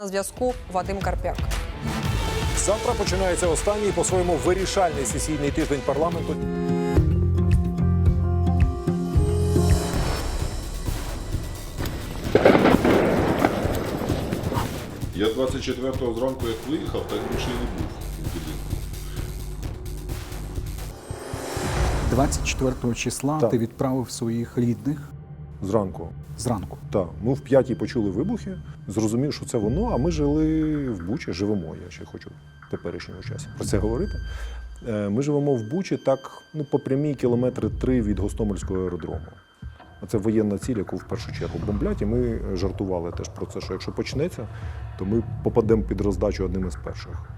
На зв'язку Вадим Карпяк. Завтра починається останній по-своєму вирішальний сесійний тиждень парламенту. Я 24-го зранку як виїхав, так більше і не був у будинку. 24 числа Так. ти відправив своїх рідних Зранку. зранку. Так, ми в п'ятій почули вибухи, зрозумів, що це воно, а ми жили в Бучі, живемо, я ще хочу в теперішньому часі про це говорити. Е, Ми живемо в Бучі так, ну, по прямій кілометри три від Гостомельського аеродрому. Це воєнна ціль, яку в першу чергу бомблять, і ми жартували теж про це, що якщо почнеться, то ми попадемо під роздачу одним із перших.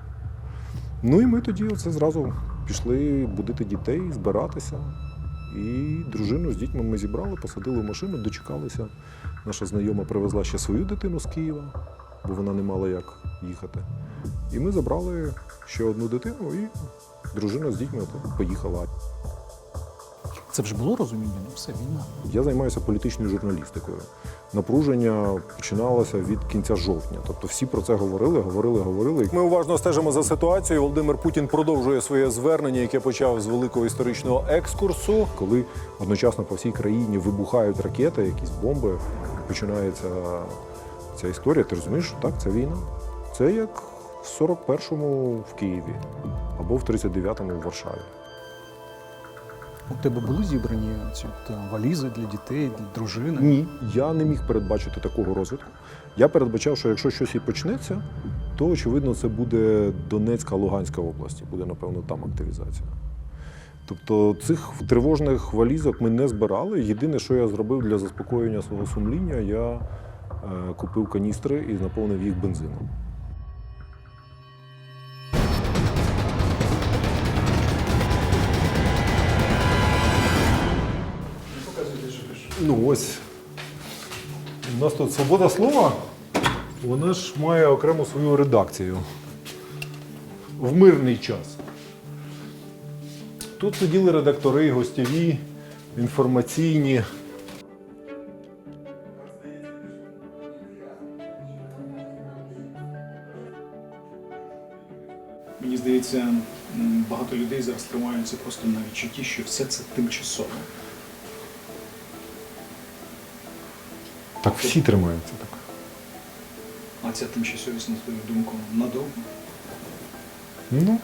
Ну і ми тоді оце зразу пішли будити дітей, збиратися. І дружину з дітьми ми зібрали, посадили в машину, дочекалися. Наша знайома привезла ще свою дитину з Києва, бо вона не мала як їхати. І ми забрали ще одну дитину, і дружина з дітьми поїхала. Це вже було розуміння, ну все війна. Я займаюся політичною журналістикою. Напруження починалося від кінця жовтня. Тобто всі про це говорили, говорили, говорили. Ми уважно стежимо за ситуацією. Володимир Путін продовжує своє звернення, яке почав з великого історичного екскурсу, коли одночасно по всій країні вибухають ракети, якісь бомби. Починається ця історія. Ти розумієш, що так, це війна. Це як в 41-му в Києві або в 39-му в Варшаві. У тебе були зібрані ці валізи для дітей, для дружини? Ні, я не міг передбачити такого розвитку. Я передбачав, що якщо щось і почнеться, то очевидно це буде Донецька, Луганська області, буде, напевно, там активізація. Тобто цих тривожних валізок ми не збирали. Єдине, що я зробив для заспокоєння свого сумління, я е, купив каністри і наповнив їх бензином. Ну ось. У нас тут свобода слова, вона ж має окрему свою редакцію. В мирний час. Тут сиділи редактори, гостєві, інформаційні. Мені здається, багато людей зараз тримаються просто на відчутті, що все це тимчасово. Так всі тримаються так. А ця тимчасовість, на твою думку, надовго. Ну,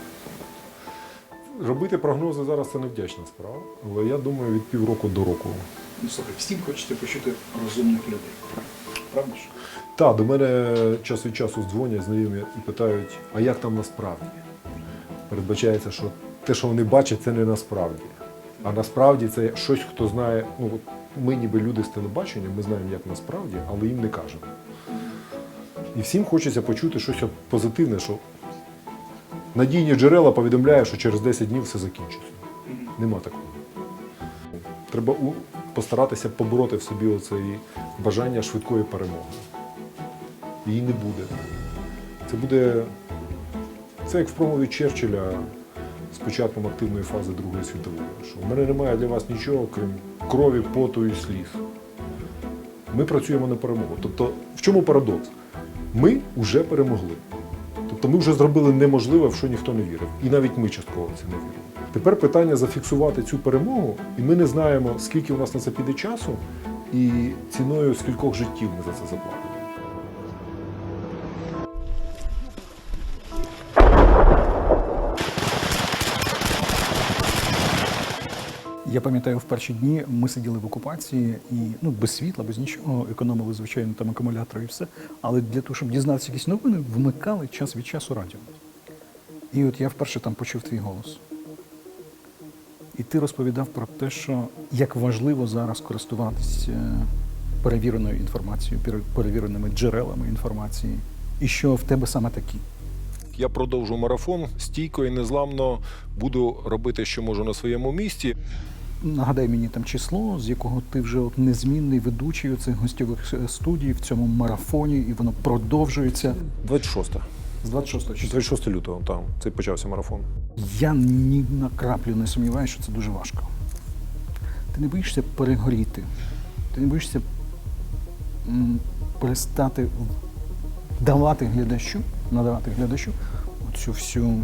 робити прогнози зараз це невдячна справа, але я думаю, від півроку до року. Ну, слухай, всім хочеться почути розумних людей. Правда ж? Так, до мене час від часу дзвонять знайомі і питають, а як там насправді? Передбачається, що те, що вони бачать, це не насправді. А насправді це щось, хто знає. Ну, ми ніби люди з телебачення, ми знаємо, як насправді, але їм не кажемо. І всім хочеться почути щось позитивне, що надійні джерела повідомляють, що через 10 днів все закінчиться. Нема такого. Треба постаратися побороти в собі оце бажання швидкої перемоги її не буде. Це буде. Це як в промові Черчилля з початком активної фази Другої світової. Що в мене немає для вас нічого, крім крові, поту і сліз. Ми працюємо на перемогу. Тобто, в чому парадокс? Ми вже перемогли. Тобто ми вже зробили неможливе, в що ніхто не вірив. І навіть ми частково в це не вірили. Тепер питання зафіксувати цю перемогу, і ми не знаємо, скільки у нас на це піде часу, і ціною скількох життів ми за це заплатимо. Я пам'ятаю, в перші дні ми сиділи в окупації і ну без світла, без нічого, економили, звичайно, там акумулятори і все. Але для того, щоб дізнатися якісь новини, вмикали час від часу радіо. І от я вперше там почув твій голос. І ти розповідав про те, що як важливо зараз користуватися перевіреною інформацією, пере- перевіреними джерелами інформації, і що в тебе саме такі. Я продовжу марафон стійко і незламно буду робити, що можу на своєму місці. Нагадай мені там число, з якого ти вже от незмінний ведучий цих гостьових е, студій в цьому марафоні, і воно продовжується 26. з 26 числа. 26 лютого там цей почався марафон. Я ні на краплю не сумніваюся, що це дуже важко. Ти не боїшся перегоріти, ти не боїшся перестати давати глядачу, надавати глядачу цю всю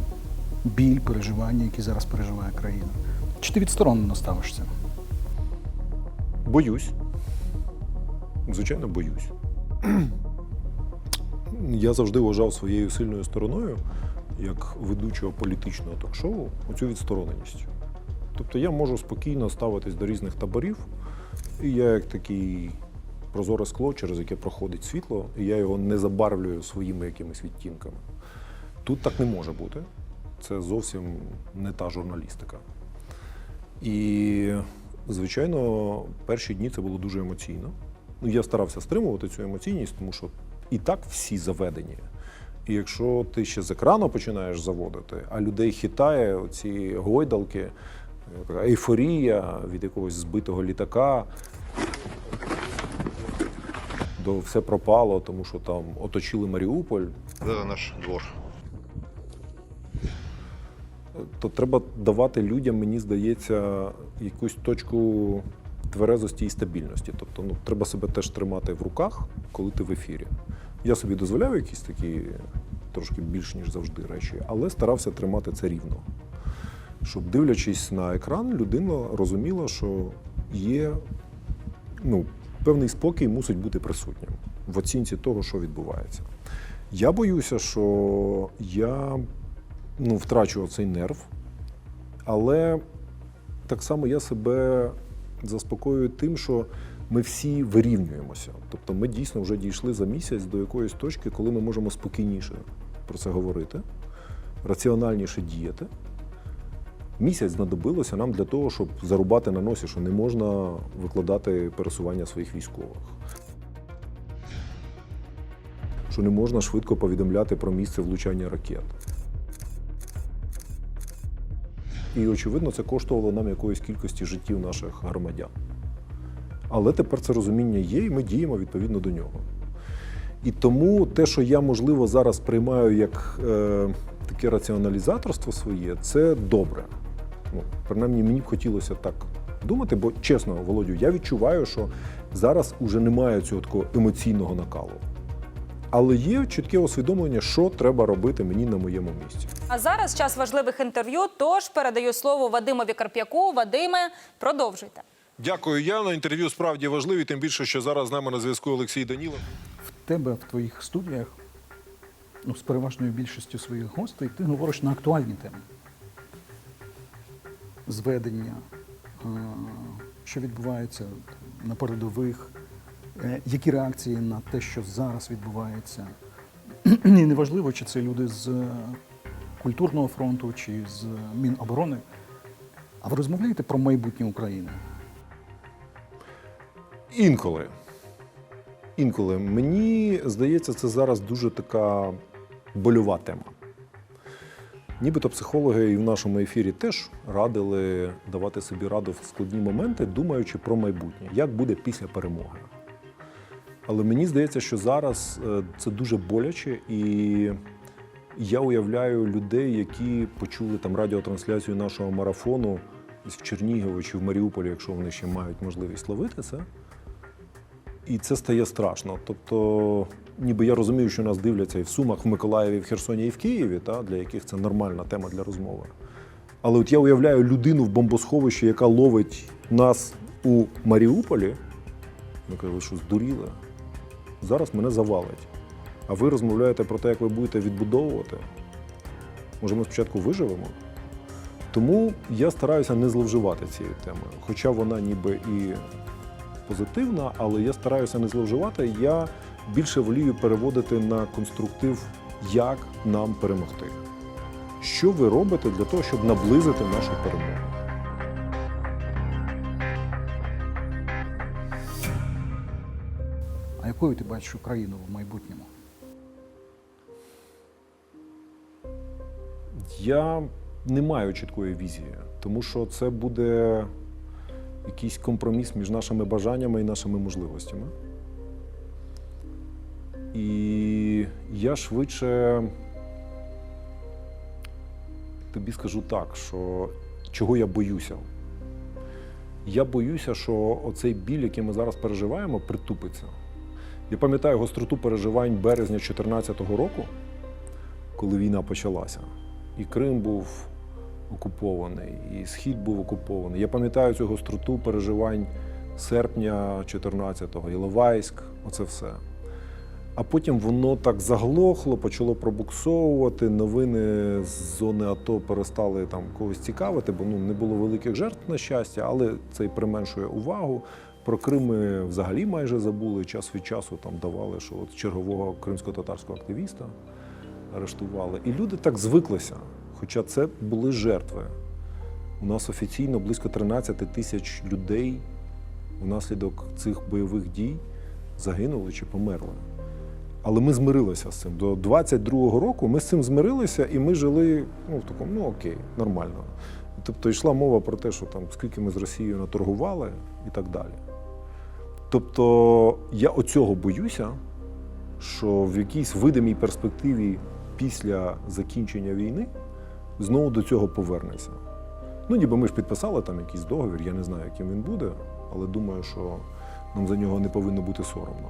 біль, переживання, які зараз переживає країна. Чи ти відсторонено ставишся? Боюсь. Звичайно, боюсь. Я завжди вважав своєю сильною стороною, як ведучого політичного ток-шоу, оцю відстороненість. Тобто я можу спокійно ставитись до різних таборів, і я як такий прозоре скло, через яке проходить світло, і я його не забарвлюю своїми якимись відтінками. Тут так не може бути. Це зовсім не та журналістика. І, звичайно, перші дні це було дуже емоційно. Ну, я старався стримувати цю емоційність, тому що і так всі заведені. І якщо ти ще з екрану починаєш заводити, а людей хитає оці гойдалки, така ейфорія від якогось збитого літака, до все пропало, тому що там оточили Маріуполь, Це наш двор. То треба давати людям, мені здається, якусь точку тверезості і стабільності. Тобто, ну, треба себе теж тримати в руках, коли ти в ефірі. Я собі дозволяю якісь такі трошки більш ніж завжди речі, але старався тримати це рівно. Щоб дивлячись на екран, людина розуміла, що є ну, певний спокій мусить бути присутнім в оцінці того, що відбувається. Я боюся, що я ну, втрачу цей нерв, але так само я себе заспокоюю тим, що ми всі вирівнюємося. Тобто ми дійсно вже дійшли за місяць до якоїсь точки, коли ми можемо спокійніше про це говорити, раціональніше діяти. Місяць знадобилося нам для того, щоб зарубати на носі, що не можна викладати пересування своїх військових. Що не можна швидко повідомляти про місце влучання ракет. І, очевидно, це коштувало нам якоїсь кількості життів наших громадян. Але тепер це розуміння є, і ми діємо відповідно до нього. І тому те, що я, можливо, зараз приймаю як е, таке раціоналізаторство своє, це добре. Ну, принаймні, мені б хотілося так думати, бо чесно, Володю, я відчуваю, що зараз уже немає цього такого емоційного накалу. Але є чітке усвідомлення, що треба робити мені на моєму місці. А зараз час важливих інтерв'ю. Тож передаю слово Вадимові Карп'яку. Вадиме, продовжуйте. Дякую, Яно. Інтерв'ю справді важливі, тим більше, що зараз з нами на зв'язку Олексій Данілов. В тебе в твоїх студіях, ну, з переважною більшістю своїх гостей, ти говориш на актуальні теми. Зведення, е, що відбувається на передових, які реакції на те, що зараз відбувається. І неважливо, чи це люди з е, культурного фронту, чи з Міноборони. А ви розмовляєте про майбутнє України? Інколи. Інколи. Мені здається, це зараз дуже така больова тема. Нібито психологи і в нашому ефірі теж радили давати собі раду в складні моменти, думаючи про майбутнє, як буде після перемоги. Але мені здається, що зараз е, це дуже боляче, і я уявляю людей, які почули там радіотрансляцію нашого марафону в Чернігові чи в Маріуполі, якщо вони ще мають можливість ловити це. І це стає страшно. Тобто, ніби я розумію, що нас дивляться і в Сумах, в Миколаєві, в Херсоні, і в Києві, та, для яких це нормальна тема для розмови. Але от я уявляю людину в бомбосховищі, яка ловить нас у Маріуполі. Я кажу, що здуріли? Зараз мене завалить. А ви розмовляєте про те, як ви будете відбудовувати. Може, ми спочатку виживемо? Тому я стараюся не зловживати цією темою. Хоча вона ніби і позитивна, але я стараюся не зловживати. Я більше волію переводити на конструктив, як нам перемогти. Що ви робите для того, щоб наблизити нашу перемогу? Якою ти бачиш Україну в майбутньому? Я не маю чіткої візії, тому що це буде якийсь компроміс між нашими бажаннями і нашими можливостями. І я швидше тобі скажу так, що чого я боюся. Я боюся, що оцей біль, який ми зараз переживаємо, притупиться. Я пам'ятаю гостроту переживань березня 2014 року, коли війна почалася. І Крим був окупований, і Схід був окупований. Я пам'ятаю цю гостроту переживань серпня 14-го, Іловайськ, оце все. А потім воно так заглохло, почало пробуксовувати. Новини з зони АТО перестали там когось цікавити, бо ну не було великих жертв на щастя, але це й применшує увагу. Про Крим ми взагалі майже забули. Час від часу там давали, що от чергового кримсько-татарського активіста арештували. І люди так звиклися. Хоча це були жертви. У нас офіційно близько 13 тисяч людей внаслідок цих бойових дій загинули чи померли. Але ми змирилися з цим. До 22-го року ми з цим змирилися і ми жили ну, в такому, ну окей, нормально. Тобто йшла мова про те, що там скільки ми з Росією наторгували і так далі. Тобто я оцього боюся, що в якійсь видимій перспективі після закінчення війни знову до цього повернеться. Ну, ніби ми ж підписали там якийсь договір, я не знаю, яким він буде, але думаю, що нам за нього не повинно бути соромно.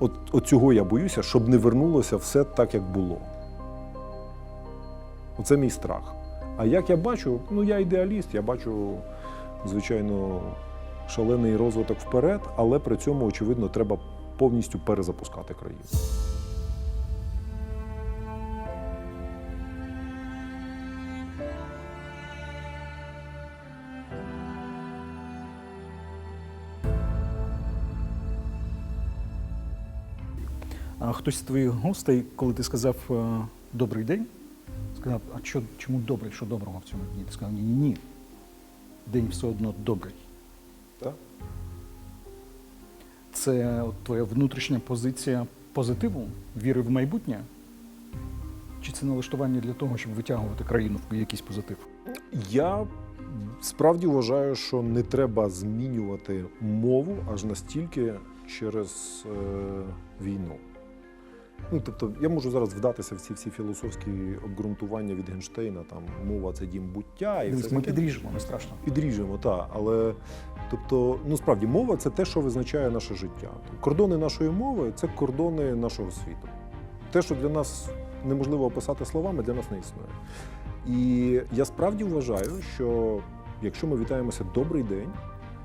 От, от цього я боюся, щоб не вернулося все так, як було. Оце мій страх. А як я бачу, ну я ідеаліст, я бачу, звичайно, шалений розвиток вперед, але при цьому, очевидно, треба повністю перезапускати країну. Хтось з твоїх гостей, коли ти сказав е, добрий день, сказав, а чому добрий, що доброго в цьому дні? Ти сказав, ні, ні, ні. День все одно добрий. Так? Це от твоя внутрішня позиція позитиву, віри в майбутнє? Чи це налаштування для того, щоб витягувати країну в якийсь позитив? Я справді вважаю, що не треба змінювати мову аж настільки через е, війну. Ну, тобто, я можу зараз вдатися в ці всі філософські обґрунтування від Генштейна, там мова це дім буття, і Дивись, все ми таке. підріжемо, не страшно. Підріжемо, так. Але тобто, ну справді мова це те, що визначає наше життя. Кордони нашої мови це кордони нашого світу. Те, що для нас неможливо описати словами, для нас не існує. І я справді вважаю, що якщо ми вітаємося добрий день,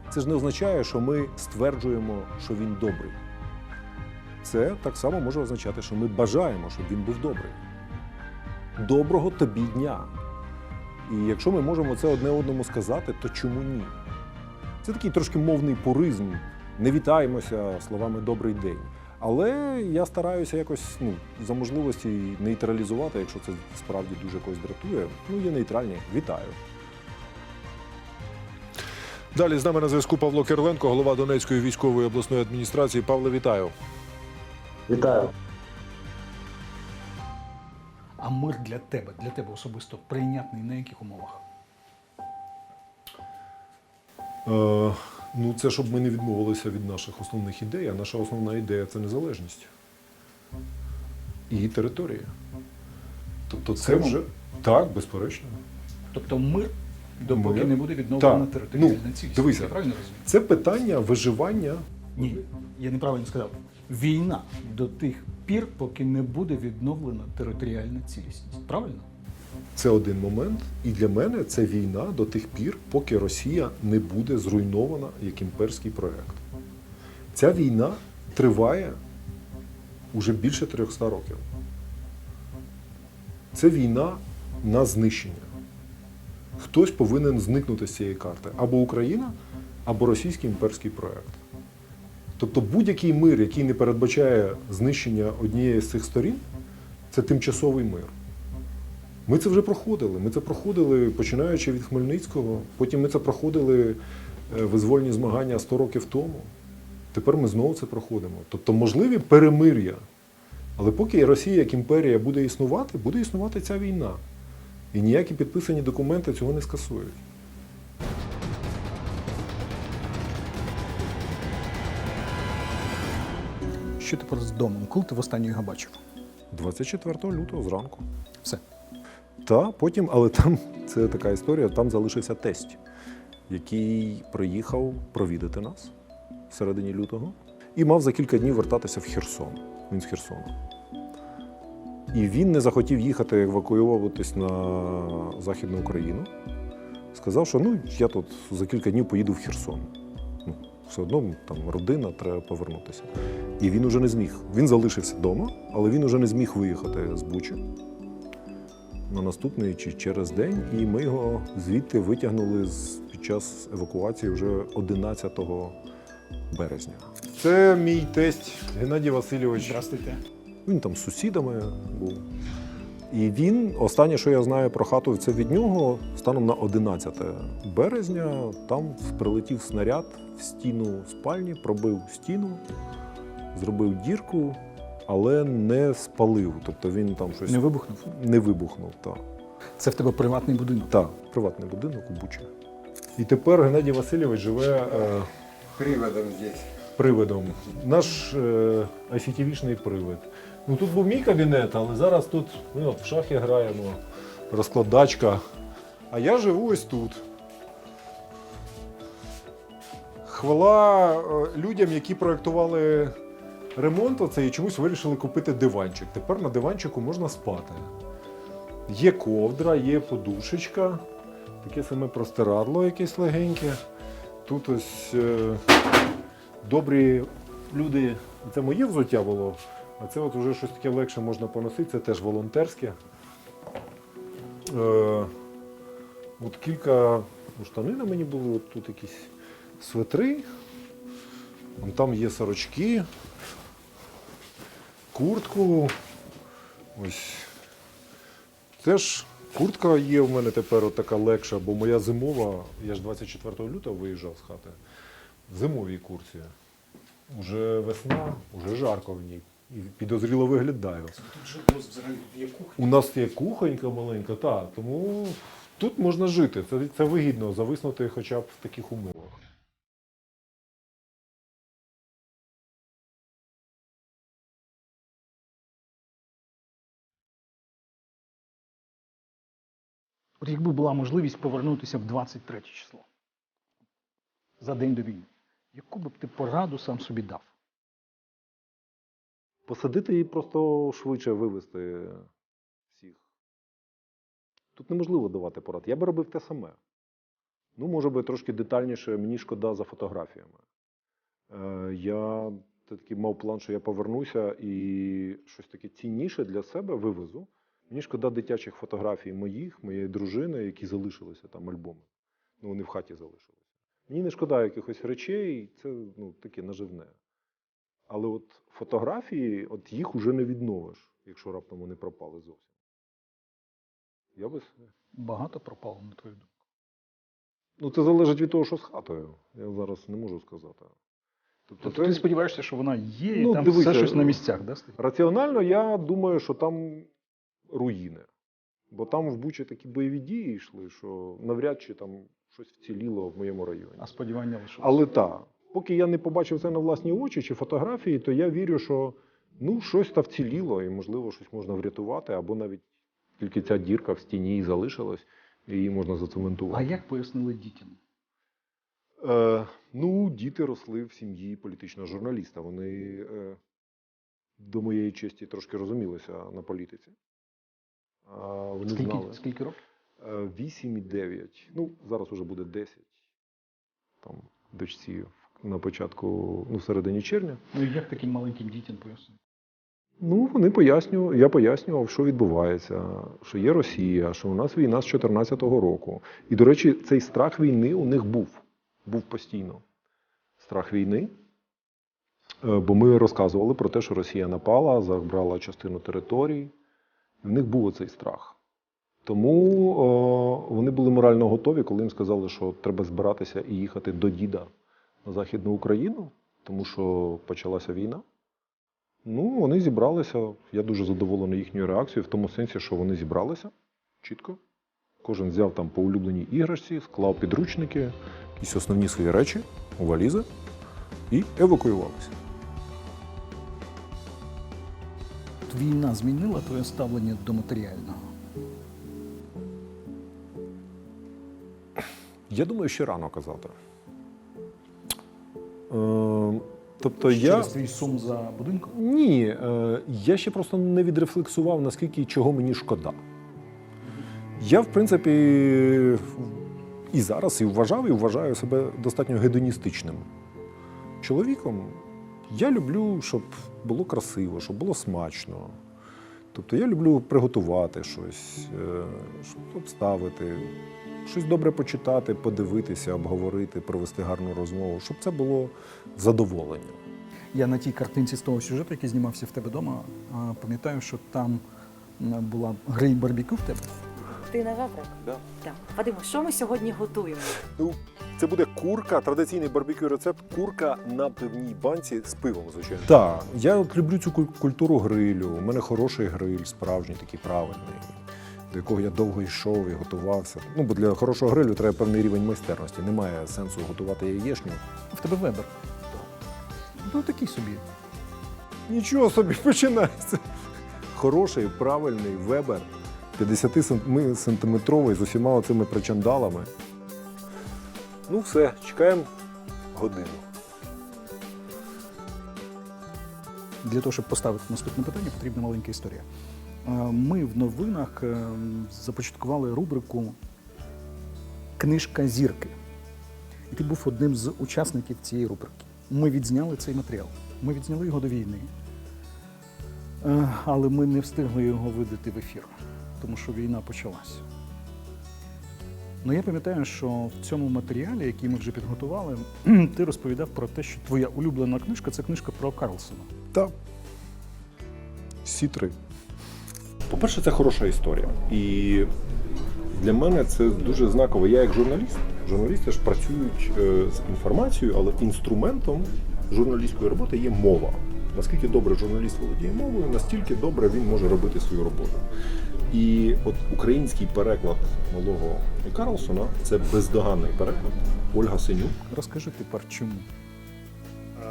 це ж не означає, що ми стверджуємо, що він добрий. Це так само може означати, що ми бажаємо, щоб він був добрий. Доброго тобі дня! І якщо ми можемо це одне одному сказати, то чому ні? Це такий трошки мовний пуризм. Не вітаємося словами добрий день. Але я стараюся якось ну, за можливості нейтралізувати, якщо це справді дуже когось дратує. Ну, є нейтральні. Вітаю. Далі з нами на зв'язку Павло Кириленко, голова Донецької військової обласної адміністрації. Павло, вітаю. Вітаю. А мир для тебе, для тебе особисто прийнятний на яких умовах? Е, ну, це щоб ми не відмовилися від наших основних ідей. А наша основна ідея це незалежність і територія. Тобто, це Кримом? вже так, безперечно. Тобто мир, допоки Мир? не буде відновлена територіальна Ну, цілісність. дивися. Я правильно розумію? Це питання виживання. Ні, я неправильно сказав. Війна до тих пір, поки не буде відновлена територіальна цілісність. Правильно? Це один момент. І для мене це війна до тих пір, поки Росія не буде зруйнована як імперський проект. Ця війна триває уже більше 300 років. Це війна на знищення. Хтось повинен зникнути з цієї карти. Або Україна, або російський імперський проект. Тобто будь-який мир, який не передбачає знищення однієї з цих сторін, це тимчасовий мир. Ми це вже проходили. Ми це проходили починаючи від Хмельницького, потім ми це проходили е, визвольні змагання 100 років тому. Тепер ми знову це проходимо. Тобто можливі перемир'я. Але поки Росія як імперія буде існувати, буде існувати ця війна. І ніякі підписані документи цього не скасують. Що тепер з домом? Коли ти востаннє його бачив? 24 лютого зранку. Все. Та потім, але там це така історія. Там залишився тесть, який приїхав провідати нас в середині лютого. і мав за кілька днів вертатися в Херсон. Він з Херсона. І він не захотів їхати евакуюватись на Західну Україну. Сказав, що ну, я тут за кілька днів поїду в Херсон. Все одно там родина, треба повернутися. І він уже не зміг. Він залишився вдома, але він уже не зміг виїхати з Бучі на наступний чи через день, і ми його звідти витягнули з, під час евакуації вже 11 березня. Це мій тесть Геннадій Васильович. Здравствуйте. Він там з сусідами був. І він, останнє, що я знаю про хату, це від нього, станом на 11 березня, там прилетів снаряд в стіну спальні, пробив стіну, зробив дірку, але не спалив. Тобто він там щось Не вибухнув. не вибухнув. Так. Це в тебе приватний будинок. Так, приватний будинок у Бучі. І тепер Геннадій Васильович живе е, приводом здесь. привидом. Наш е, ICTV-шний привид. Ну тут був мій кабінет, але зараз тут ми от в шахи граємо, розкладачка. А я живу ось тут. Хвала е, людям, які проєктували ремонт оцей і чомусь вирішили купити диванчик. Тепер на диванчику можна спати. Є ковдра, є подушечка, таке саме простирадло якесь легеньке. Тут ось е, добрі люди, це моє взуття було, а це от вже щось таке легше можна поносити, це теж волонтерське. Е, от кілька ну, штани на мені були, от тут якісь светри, там є сорочки, куртку. Ось. Теж куртка є в мене тепер от така легша, бо моя зимова, я ж 24 лютого виїжджав з хати в зимовій курці. Уже весна, уже жарко в ній. І підозріло виглядаю. Тут же вас взагалі є кухня. У нас є кухонька маленька, так, тому тут можна жити. Це, це вигідно зависнути хоча б в таких умовах. От якби була можливість повернутися в 23 число за день до війни, яку б ти пораду сам собі дав? Посадити і просто швидше вивезти всіх. Тут неможливо давати порад. Я би робив те саме. Ну, може би, трошки детальніше, мені шкода за фотографіями. Е, я такий мав план, що я повернуся і щось таке цінніше для себе вивезу. Мені шкода дитячих фотографій моїх, моєї дружини, які залишилися там альбоми. Ну, вони в хаті залишилися. Мені не шкода якихось речей, це ну, таке наживне. Але от фотографії, от їх уже не відновиш, якщо раптом вони пропали зовсім. Я би... Багато пропало на твою думку. Ну, це залежить від того, що з хатою. Я зараз не можу сказати. Тобто, Тобто ти сподіваєшся, що вона є, і Ну, там дивися, все щось на місцях, да? раціонально я думаю, що там руїни. Бо там в Бучі такі бойові дії йшли, що навряд чи там щось вціліло в моєму районі. А сподівання лише. Але так, поки я не побачив це на власні очі чи фотографії, то я вірю, що ну, щось та вціліло, і, можливо, щось можна врятувати, або навіть тільки ця дірка в стіні і залишилась, і її можна зацементувати. А як пояснили дітям? Е, ну, діти росли в сім'ї політичного журналіста. Вони е, до моєї честі трошки розумілися на політиці. А, вони Скільки, знали. скільки років? Е, 8 і 9. Ну, зараз уже буде 10. Там дочці на початку, ну, в середині червня. Ну як таким маленьким дітям пояснити? Ну, вони пояснювали, я пояснював, що відбувається, що є Росія, що у нас війна з 2014 року. І, до речі, цей страх війни у них був. Був постійно. Страх війни. Е, Бо ми розказували про те, що Росія напала, забрала частину територій. І в них був оцей страх. Тому о, вони були морально готові, коли їм сказали, що треба збиратися і їхати до діда на Західну Україну, тому що почалася війна. Ну, вони зібралися. Я дуже задоволений їхньою реакцією, в тому сенсі, що вони зібралися чітко. Кожен взяв там по улюбленій іграшці, склав підручники, якісь основні свої речі у валізи і евакуювалися. Війна змінила твоє ставлення до матеріального. Я думаю, ще рано казати. Е, Тобто я твій сум за будинком? ні, е, я ще просто не відрефлексував, наскільки чого мені шкода. Я, в принципі, і зараз і вважав, і вважаю себе достатньо гедоністичним чоловіком. Я люблю, щоб було красиво, щоб було смачно. Тобто я люблю приготувати щось, е, обставити, щось добре почитати, подивитися, обговорити, провести гарну розмову, щоб це було задоволення. Я на тій картинці з того сюжету, який знімався в тебе вдома, пам'ятаю, що там була гриль барбікю в тебе. Ти на завтрак? Да. Так. Вадиме, що ми сьогодні готуємо? Ну, це буде курка, традиційний барбекю рецепт курка на пивній банці з пивом, звичайно. Так, я от люблю цю куль- культуру грилю. У мене хороший гриль, справжній, такий правильний, до якого я довго йшов і готувався. Ну, бо для хорошого грилю треба певний рівень майстерності. Немає сенсу готувати яєчню. В тебе вебер. Ну такий собі. Нічого собі починається. Хороший, правильний вебер, 50 сантиметровий з усіма цими причандалами. Ну, все, чекаємо годину. Для того, щоб поставити наступне питання, потрібна маленька історія. Е, Ми в новинах е, започаткували рубрику Книжка зірки. І ти був одним з учасників цієї рубрики. Ми відзняли цей матеріал. Ми відзняли його до війни. Е, Але ми не встигли його видати в ефір, тому що війна почалася. Ну, я пам'ятаю, що в цьому матеріалі, який ми вже підготували, ти розповідав про те, що твоя улюблена книжка це книжка про Карлсона. Та всі три. По-перше, це хороша історія. І для мене це дуже знаково. Я як журналіст. Журналісти ж працюють е, з інформацією, але інструментом журналістської роботи є мова. Наскільки добре журналіст володіє мовою, настільки добре він може робити свою роботу. І от український переклад малого Карлсона це бездоганний переклад. Ольга Синюк. Розкажи тепер чому.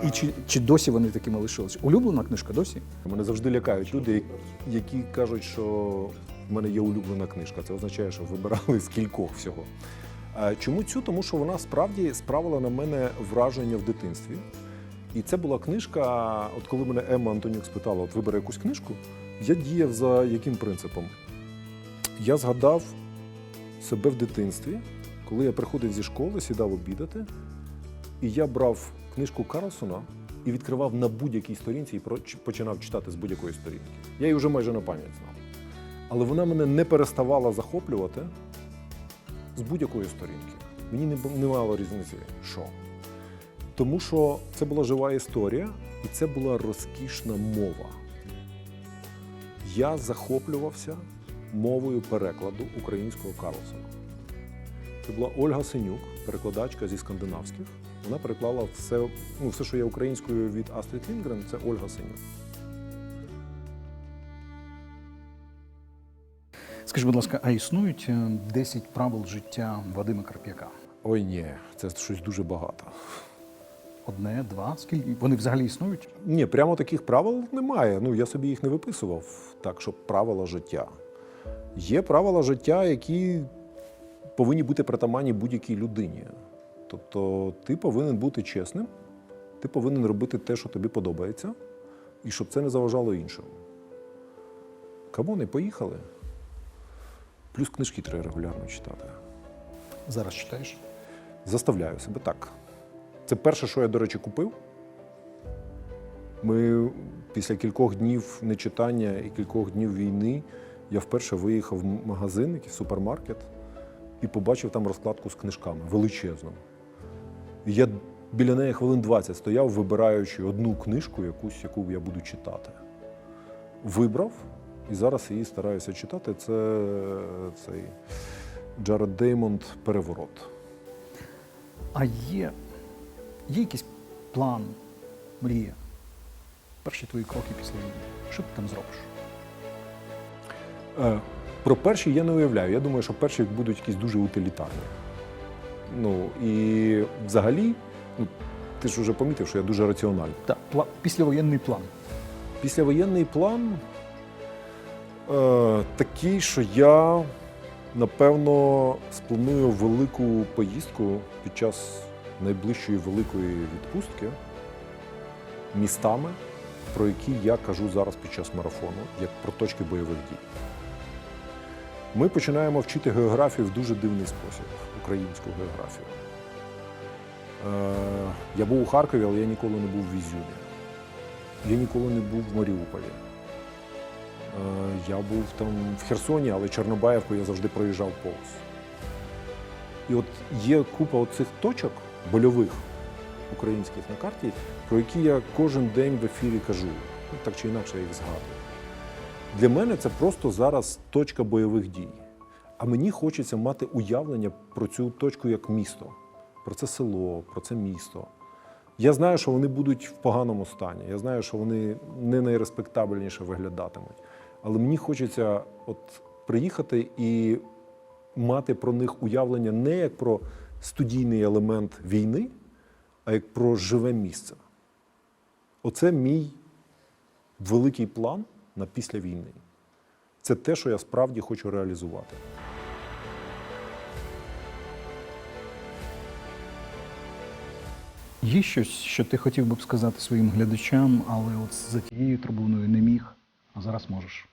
І чи, чи досі вони такими лишились? Улюблена книжка досі? Мене завжди лякають люди, які кажуть, що в мене є улюблена книжка. Це означає, що вибирали з кількох всього. Чому цю? Тому що вона справді справила на мене враження в дитинстві. І це була книжка, от коли мене Емма Антонюк спитала, от вибери якусь книжку, я діяв за яким принципом? Я згадав себе в дитинстві, коли я приходив зі школи, сідав обідати, і я брав книжку Карлсона і відкривав на будь-якій сторінці і починав читати з будь-якої сторінки. Я її вже майже на пам'ять знав. Але вона мене не переставала захоплювати з будь-якої сторінки. Мені не мало різниці, що. Тому що це була жива історія, і це була розкішна мова. Я захоплювався мовою перекладу українського Карлсона. Це була Ольга Синюк, перекладачка зі скандинавських. Вона переклала все, ну, все, що є українською від Астрид Лінгрен, це Ольга Синюк. Скажи, будь ласка, а існують е, 10 правил життя Вадима Карп'яка? Ой, ні, це щось дуже багато. Одне, два? Скільки? Вони взагалі існують? Ні, прямо таких правил немає. Ну, я собі їх не виписував, так, щоб правила життя. Є правила життя, які повинні бути притаманні будь-якій людині. Тобто, ти повинен бути чесним, ти повинен робити те, що тобі подобається, і щоб це не заважало іншим. Камони, поїхали. Плюс книжки треба регулярно читати. Зараз читаєш? Заставляю себе так. Це перше, що я, до речі, купив. Ми після кількох днів нечитання і кількох днів війни я вперше виїхав в магазин, якийсь супермаркет, і побачив там розкладку з книжками величезну. Я біля неї хвилин 20 стояв, вибираючи одну книжку, якусь, яку я буду читати. Вибрав і зараз її стараюся читати. Це цей Джаред Деймонд Переворот. А є, є якийсь план, мрія? Перші твої кроки після війни. Що ти там зробиш? Е, Про перші я не уявляю. Я думаю, що перші будуть якісь дуже утилітарні. Ну і взагалі, ну, ти ж вже помітив, що я дуже раціональний. Так, пла- післявоєнний план. Післявоєнний план е, такий, що я напевно спланую велику поїздку під час найближчої великої відпустки містами, про які я кажу зараз під час марафону, як про точки бойових дій. Ми починаємо вчити географію в дуже дивний спосіб, українську географію. Е, я був у Харкові, але я ніколи не був в Ізюмі. Я ніколи не був в Маріуполі. Е, Я був там в Херсоні, але Чорнобаївку я завжди проїжджав повз. І от є купа оцих точок больових українських на карті, про які я кожен день в ефірі кажу. Ну, Так чи інакше я їх згадую. Для мене це просто зараз точка бойових дій. А мені хочеться мати уявлення про цю точку як місто, про це село, про це місто. Я знаю, що вони будуть в поганому стані. Я знаю, що вони не найреспектабельніше виглядатимуть. Але мені хочеться от приїхати і мати про них уявлення не як про студійний елемент війни, а як про живе місце. Оце мій великий план на після війни. Це те, що я справді хочу реалізувати. Є щось, що ти хотів би б сказати своїм глядачам, але от за тією трибуною не міг, а зараз можеш.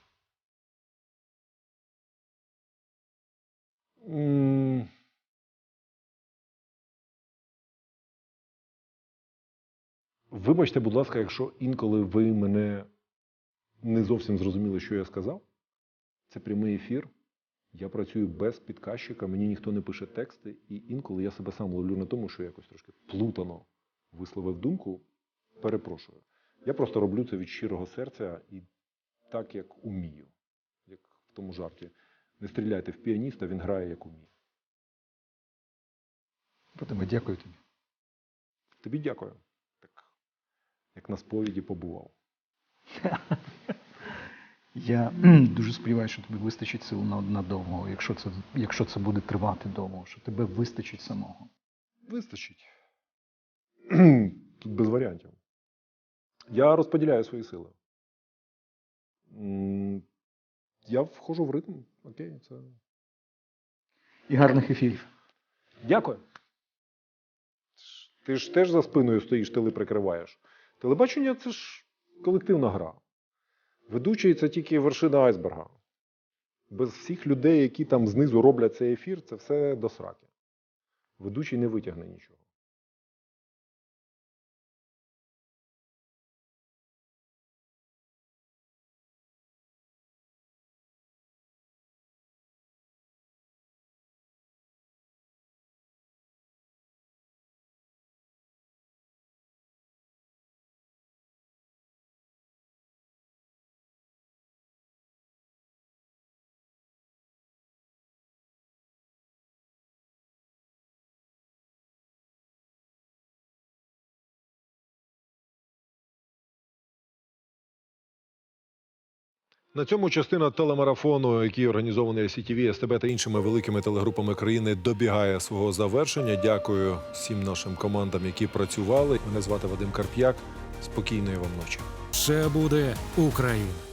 Вибачте, будь ласка, якщо інколи ви мене не зовсім зрозуміли, що я сказав. Це прямий ефір. Я працюю без підказчика, мені ніхто не пише тексти, і інколи я себе сам ловлю на тому, що якось трошки плутано висловив думку. Перепрошую. Я просто роблю це від щирого серця і так, як умію. Як в тому жарті. Не стріляйте в піаніста, він грає як уміє. Вадиме, дякую тобі. Тобі дякую. Так, як на сповіді побував. Я дуже сподіваюся, що тобі вистачить сил надовго, якщо це, якщо це буде тривати довго, що тебе вистачить самого. Вистачить. Тут без варіантів. Я розподіляю свої сили. Я входжу в ритм. Окей, це. І гарних ефірів. Дякую. Ти ж теж за спиною стоїш, тили прикриваєш. Телебачення це ж колективна гра. Ведучий це тільки вершина айсберга. Без всіх людей, які там знизу роблять цей ефір, це все до сраки. Ведучий не витягне нічого. На цьому частина телемарафону, який організований сітіві СТБ та іншими великими телегрупами країни, добігає свого завершення. Дякую всім нашим командам, які працювали. Мене звати Вадим Карп'як. Спокійної вам ночі. Ще буде Україна.